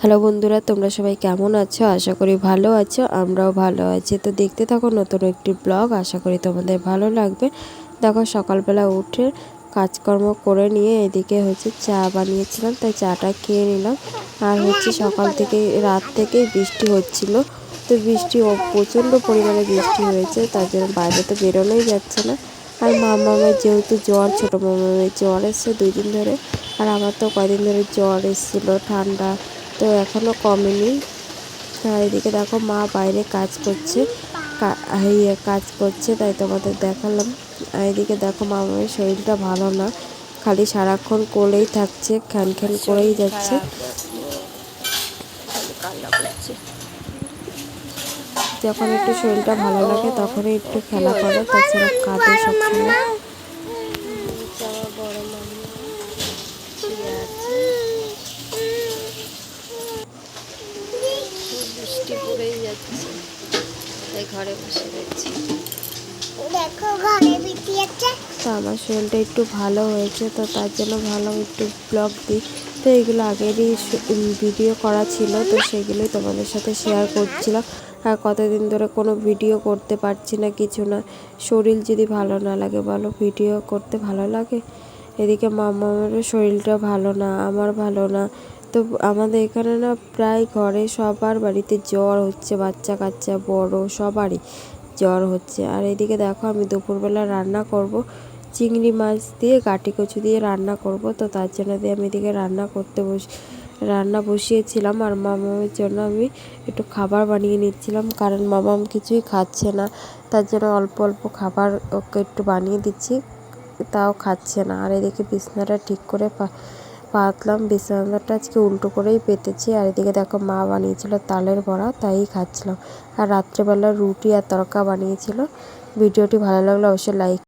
Hello বন্ধুরা, তোমরা সবাই কেমন আছো? আশা করি ভালো আছো, আমরাও ভালো আছি। তো দেখতে থাকো নতুন একটি ব্লগ, আশা করি তোমাদের ভালো লাগবে। দেখো, সকালবেলা উঠে কাজকর্ম করে নিয়ে এদিকে হচ্ছে চা বানিয়েছিলাম, তাই চাটা খেয়ে নিলাম। আর হচ্ছে সকাল থেকে, রাত থেকেই বৃষ্টি হচ্ছিল। তো বৃষ্টি প্রচণ্ড পরিমাণে বৃষ্টি হয়েছে, তার জন্য বাইরে তো বেরোনোই যাচ্ছে না। আর মামামের যেহেতু জ্বর, ছোটো মামামের জ্বর এসছে দুই দিন ধরে। আর আমার তো কয়দিন ধরে জ্বর এসেছিল, ঠান্ডা তো এখনও কমেনি। আর এদিকে দেখো মা বাইরে কাজ করছে। ইয়ে কাজ করছে, তাই তোমাদের দেখালাম। আর এদিকে দেখো মা মামার শরীরটা ভালো না। খালি সারাক্ষণ কোলেই থাকছে, খ্যান খ্যান করেই যাচ্ছে। যখন একটু শরীরটা ভালো লাগে, তখনই একটু খেলা করে। তাছাড়া কাঁদে সবসময় বৃষ্টি পড়েই যাচ্ছে। তাই ঘরে বসে রয়েছি। দেখো ঘরে বিটি আছে তো আমার শরীরটা একটু ভালো হয়েছে তো তার জন্য ভালো একটু ব্লগ দিই। তো এগুলো আগেরই ভিডিও করা ছিল তো সেগুলোই তোমাদের সাথে শেয়ার করছিলাম। আর কতদিন ধরে কোনো ভিডিও করতে পারছি না কিছু না। শরীর যদি ভালো না লাগে বলো ভিডিও করতে ভালো লাগে? এদিকে মামারও শরীরটা ভালো না আমার ভালো না। তো আমাদের এখানে না প্রায় ঘরে সবার বাড়িতে জ্বর হচ্ছে, বাচ্চা কাচ্চা, বড় সবারই জ্বর হচ্ছে। আর এদিকে দেখো আমি দুপুরবেলা রান্না করব। চিংড়ি মাছ দিয়ে, গাটি কচু দিয়ে রান্না করব। তো তার জন্য দিয়ে আমি এদিকে রান্না করতে বস, রান্না বসিয়েছিলাম। আর মামামের জন্য আমি একটু খাবার বানিয়ে নিচ্ছিলাম। কারণ মামাম কিছুই খাচ্ছে না। তার জন্য অল্প অল্প খাবার ওকে একটু বানিয়ে দিচ্ছি। তাও খাচ্ছে না। আর এদিকে বিছনাটা ঠিক করে পাতলাম, বিছানাটা আজকে উল্টো করেই পেতেছি। আর এদিকে দেখো মা বানিয়েছিল তালের বড়া তাই খাচ্ছিলাম। আর রাত্রেবেলা রুটি আর তরকা বানিয়েছিল। ভিডিওটি ভালো লাগলে অবশ্যই লাইক